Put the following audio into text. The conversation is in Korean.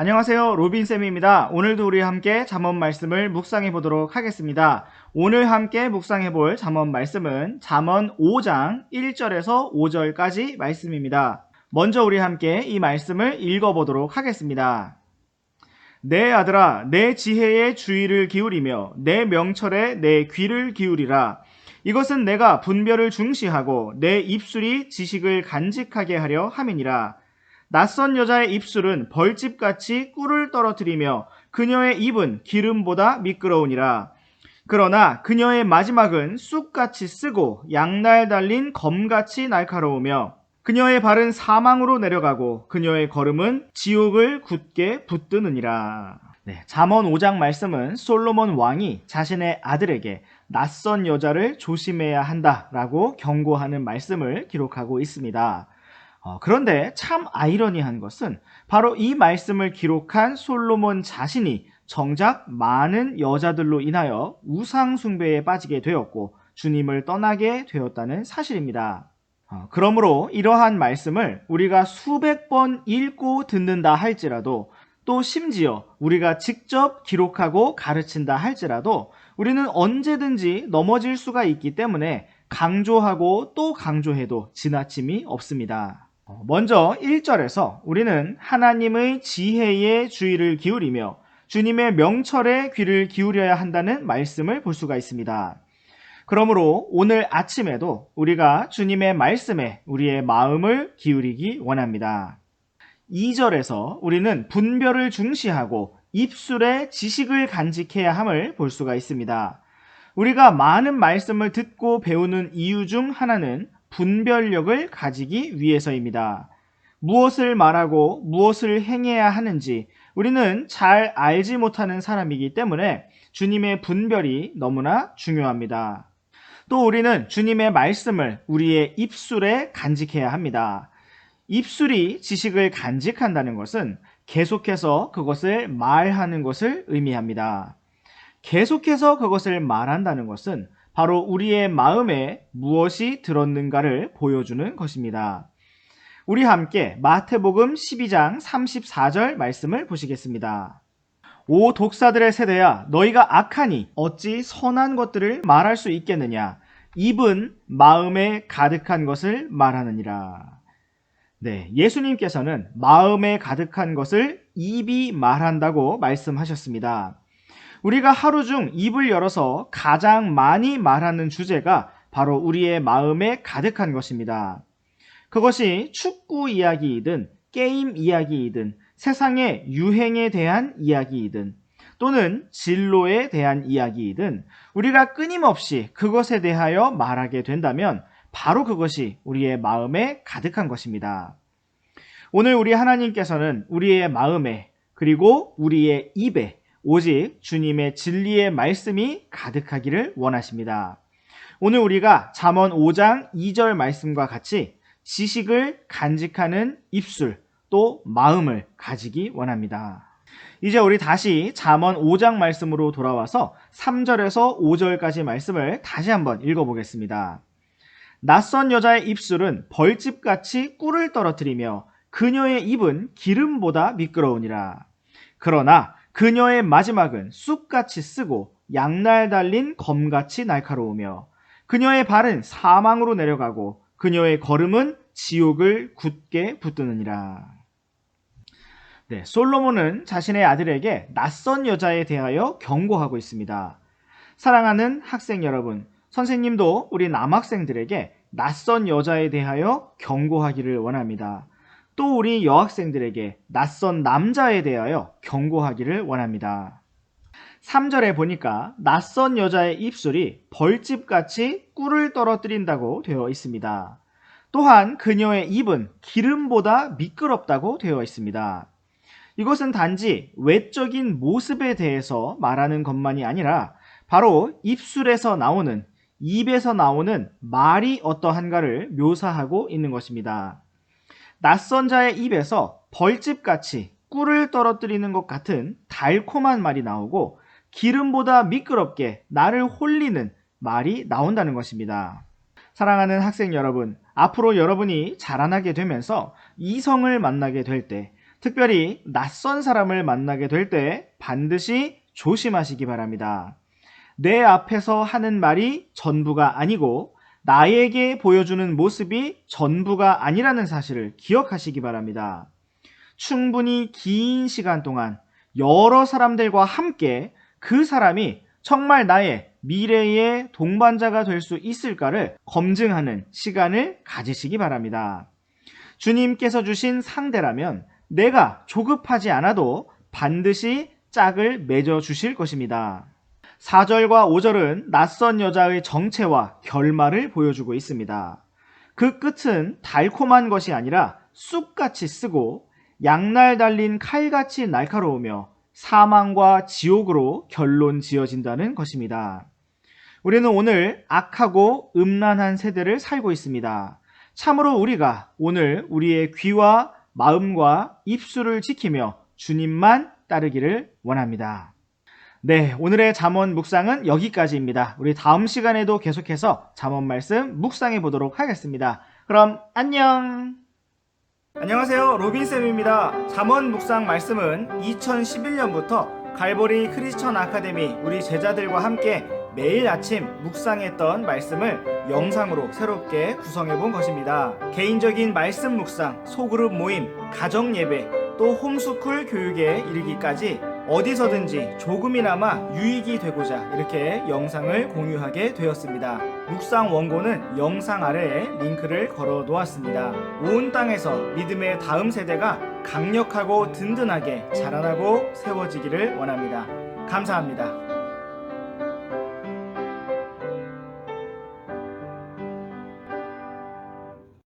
안녕하세요. 로빈쌤입니다. 오늘도 우리 함께 잠언 말씀을 묵상해 보도록 하겠습니다. 오늘 함께 묵상해 볼 잠언 말씀은 잠언 5장 1절에서 5절까지 말씀입니다. 먼저 우리 함께 이 말씀을 읽어 보도록 하겠습니다. 내 아들아, 내 지혜에 주의를 기울이며 내 명철에 내 귀를 기울이라. 이것은 내가 분별을 중시하고 내 입술이 지식을 간직하게 하려 함이니라. 낯선 여자의 입술은 벌집같이 꿀을 떨어뜨리며 그녀의 입은 기름보다 미끄러우니라. 그러나 그녀의 마지막은 쑥같이 쓰고 양날 달린 검같이 날카로우며 그녀의 발은 사망으로 내려가고 그녀의 걸음은 지옥을 굳게 붙드느니라. 네, 잠언 5장 말씀은 솔로몬 왕이 자신의 아들에게 낯선 여자를 조심해야 한다라고 경고하는 말씀을 기록하고 있습니다. 어, 그런데 참 아이러니한 것은 바로 이 말씀을 기록한 솔로몬 자신이 정작 많은 여자들로 인하여 우상숭배에 빠지게 되었고 주님을 떠나게 되었다는 사실입니다. 어, 그러므로 이러한 말씀을 우리가 수백 번 읽고 듣는다 할지라도 또 심지어 우리가 직접 기록하고 가르친다 할지라도 우리는 언제든지 넘어질 수가 있기 때문에 강조하고 또 강조해도 지나침이 없습니다. 어, 먼저 1절에서 우리는 하나님의 지혜에 주의를 기울이며 주님의 명철에 귀를 기울여야 한다는 말씀을 볼 수가 있습니다. 그러므로 오늘 아침에도 우리가 주님의 말씀에 우리의 마음을 기울이기 원합니다. 2절에서 우리는 분별을 중시하고 입술에 지식을 간직해야 함을 볼 수가 있습니다. 우리가 많은 말씀을 듣고 배우는 이유 중 하나는 분별력을 가지기 위해서입니다. 무엇을 말하고 무엇을 행해야 하는지 우리는 잘 알지 못하는 사람이기 때문에 주님의 분별이 너무나 중요합니다. 또 우리는 주님의 말씀을 우리의 입술에 간직해야 합니다. 입술이 지식을 간직한다는 것은 계속해서 그것을 말하는 것을 의미합니다. 계속해서 그것을 말한다는 것은 바로 우리의 마음에 무엇이 들었는가를 보여주는 것입니다. 우리 함께 마태복음 12장 34절 말씀을 보시겠습니다. 오 독사들의 세대야 너희가 악하니 어찌 선한 것들을 말할 수 있겠느냐 입은 마음에 가득한 것을 말하느니라. 네, 예수님께서는 마음에 가득한 것을 입이 말한다고 말씀하셨습니다. 우리가 하루 중 입을 열어서 가장 많이 말하는 주제가 바로 우리의 마음에 가득한 것입니다. 그것이 축구 이야기이든 게임 이야기이든 세상의 유행에 대한 이야기이든 또는 진로에 대한 이야기이든 우리가 끊임없이 그것에 대하여 말하게 된다면 바로 그것이 우리의 마음에 가득한 것입니다. 오늘 우리 하나님께서는 우리의 마음에 그리고 우리의 입에 오직 주님의 진리의 말씀이 가득하기를 원하십니다. 오늘 우리가 잠언 5장 2절 말씀과 같이 지식을 간직하는 입술 또 마음을 가지기 원합니다. 이제 우리 다시 잠언 5장 말씀으로 돌아와서 3절에서 5절까지 말씀을 다시 한번 읽어보겠습니다. 낯선 여자의 입술은 벌집같이 꿀을 떨어뜨리며 그녀의 입은 기름보다 미끄러우니라. 그러나 그녀의 마지막은 쑥같이 쓰고 양날 달린 검같이 날카로우며 그녀의 발은 사망으로 내려가고 그녀의 걸음은 지옥을 굳게 붙드느니라. 네, 솔로몬은 자신의 아들에게 낯선 여자에 대하여 경고하고 있습니다. 사랑하는 학생 여러분, 선생님도 우리 남학생들에게 낯선 여자에 대하여 경고하기를 원합니다. 또 우리 여학생들에게 낯선 남자에 대하여 경고하기를 원합니다. 3절에 보니까 낯선 여자의 입술이 벌집같이 꿀을 떨어뜨린다고 되어 있습니다. 또한 그녀의 입은 기름보다 미끄럽다고 되어 있습니다. 이것은 단지 외적인 모습에 대해서 말하는 것만이 아니라 바로 입술에서 나오는 입에서 나오는 말이 어떠한가를 묘사하고 있는 것입니다. 낯선 자의 입에서 벌집같이 꿀을 떨어뜨리는 것 같은 달콤한 말이 나오고 기름보다 미끄럽게 나를 홀리는 말이 나온다는 것입니다. 사랑하는 학생 여러분, 앞으로 여러분이 자라나게 되면서 이성을 만나게 될 때, 특별히 낯선 사람을 만나게 될 때 반드시 조심하시기 바랍니다. 내 앞에서 하는 말이 전부가 아니고 나에게 보여주는 모습이 전부가 아니라는 사실을 기억하시기 바랍니다. 충분히 긴 시간 동안 여러 사람들과 함께 그 사람이 정말 나의 미래의 동반자가 될 수 있을까를 검증하는 시간을 가지시기 바랍니다. 주님께서 주신 상대라면 내가 조급하지 않아도 반드시 짝을 맺어 주실 것입니다. 4절과 5절은 낯선 여자의 정체와 결말을 보여주고 있습니다. 그 끝은 달콤한 것이 아니라 쑥같이 쓰고 양날 달린 칼같이 날카로우며 사망과 지옥으로 결론 지어진다는 것입니다. 우리는 오늘 악하고 음란한 세대를 살고 있습니다. 참으로 우리가 오늘 우리의 귀와 마음과 입술을 지키며 주님만 따르기를 원합니다. 네, 오늘의 잠언 묵상은 여기까지입니다. 우리 다음 시간에도 계속해서 잠언 말씀 묵상해 보도록 하겠습니다. 그럼 안녕! 안녕하세요. 로빈쌤입니다. 잠언 묵상 말씀은 2011년부터 갈보리 크리스천 아카데미 우리 제자들과 함께 매일 아침 묵상했던 말씀을 영상으로 새롭게 구성해 본 것입니다. 개인적인 말씀 묵상, 소그룹 모임, 가정 예배, 또 홈스쿨 교육에 이르기까지 어디서든지 조금이나마 유익이 되고자 이렇게 영상을 공유하게 되었습니다. 묵상 원고는 영상 아래에 링크를 걸어 놓았습니다. 온 땅에서 믿음의 다음 세대가 강력하고 든든하게 자라나고 세워지기를 원합니다. 감사합니다.